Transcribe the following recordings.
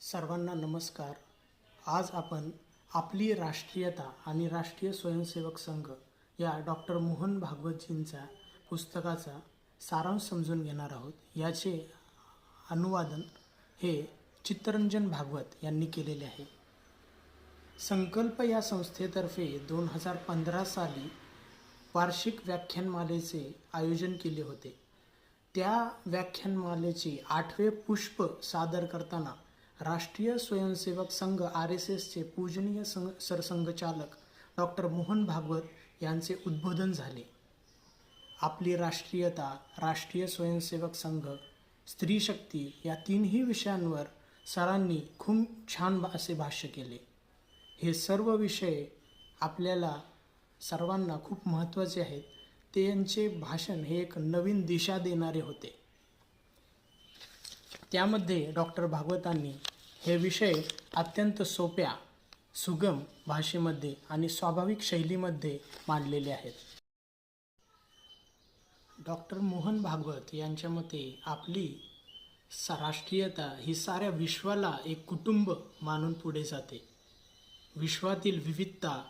सर्वांना नमस्कार. आज आपण आपली राष्ट्रीयता आणि राष्ट्रीय स्वयंसेवक संघ या डॉक्टर मोहन भागवतजींचा पुस्तकाचा सारांश समजून घेणार आहोत. याचे अनुवादन हे चित्तरंजन भागवत यांनी केलेले आहे. संकल्प या संस्थेतर्फे दोन हजार पंधरा साली वार्षिक व्याख्यानमालेचे आयोजन केले होते. त्या व्याख्यानमालेचे आठवे पुष्प सादर करताना राष्ट्रीय स्वयंसेवक संघ आर एस एसचे पूजनीय संघ सरसंघचालक डॉक्टर मोहन भागवत यांचे उद्बोधन झाले. आपली राष्ट्रीयता राष्ट्रीय स्वयंसेवक संघ स्त्री शक्ती या तीनही विषयांवर सरांनी खूप छान असे भाष्य केले. हे सर्व विषय आपल्याला सर्वांना खूप महत्त्वाचे आहेत. ते त्यांचे भाषण हे एक नवीन दिशा देणारे होते. त्यामध्ये डॉक्टर भागवतांनी हे विषय अत्यंत सोप्या सुगम भाषेमध्ये आणि स्वाभाविक शैलीमध्ये मांडलेले आहेत. डॉक्टर मोहन भागवत यांच्या मते आपली राष्ट्रीयता ही साऱ्या विश्वाला एक कुटुंब मानून पुढे जाते. विश्वातील विविधता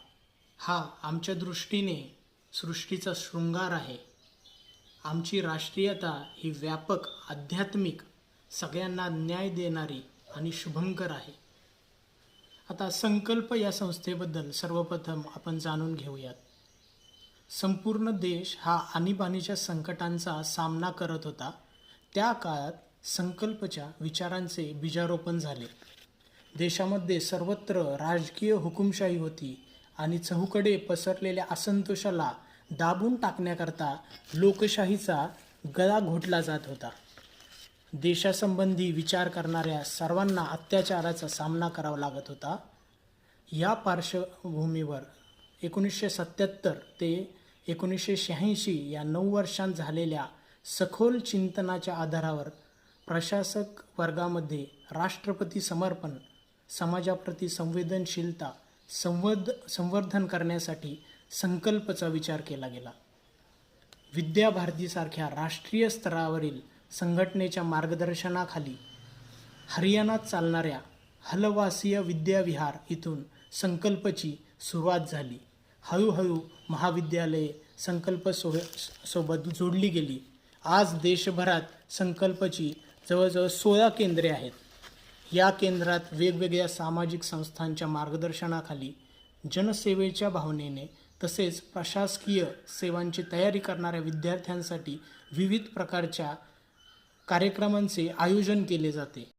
हा आमच्या दृष्टीने सृष्टीचा शृंगार आहे. आमची राष्ट्रीयता ही व्यापक आध्यात्मिक सगळ्यांना न्याय देणारी आणि शुभंकर आहे. आता संकल्प या संस्थेबद्दल सर्वप्रथम आपण जाणून घेऊयात. संपूर्ण देश हा आणीबाणीच्या संकटांचा सामना करत होता. त्या काळात संकल्पच्या विचारांचे बीजारोपण झाले. देशामध्ये सर्वत्र राजकीय हुकुमशाही होती आणि चहूकडे पसरलेल्या असंतोषाला दाबून टाकण्याकरता लोकशाहीचा गळा घोटला जात होता. देशासंबंधी विचार करणाऱ्या सर्वांना अत्याचाराचा सामना करावा लागत होता. या पार्श्वभूमीवर एकोणीसशे सत्याहत्तर ते एकोणीसशे शहाऐंशी या नऊ वर्षांत झालेल्या सखोल चिंतनाच्या आधारावर प्रशासक वर्गामध्ये राष्ट्रपती समर्पण समाजाप्रती संवेदनशीलता संवर्ध संवर्धन करण्यासाठी संकल्पचा विचार केला गेला. विद्याभारतीसारख्या राष्ट्रीय स्तरावरील संघटनेच्या मार्गदर्शनाखाली हरियाणात चालणाऱ्या हलवासीय विद्याविहार इथून संकल्पची सुरुवात झाली. हळूहळू महाविद्यालये संकल्प सो सोबत जोडली गेली. आज देशभरात संकल्पची जवळजवळ सोळा केंद्रे आहेत. या केंद्रात वेगवेगळ्या सामाजिक संस्थांच्या मार्गदर्शनाखाली जनसेवेच्या भावनेने तसेच प्रशासकीय सेवांची तयारी करणाऱ्या विद्यार्थ्यांसाठी विविध प्रकारच्या कार्यक्रमांचे आयोजन केले जाते.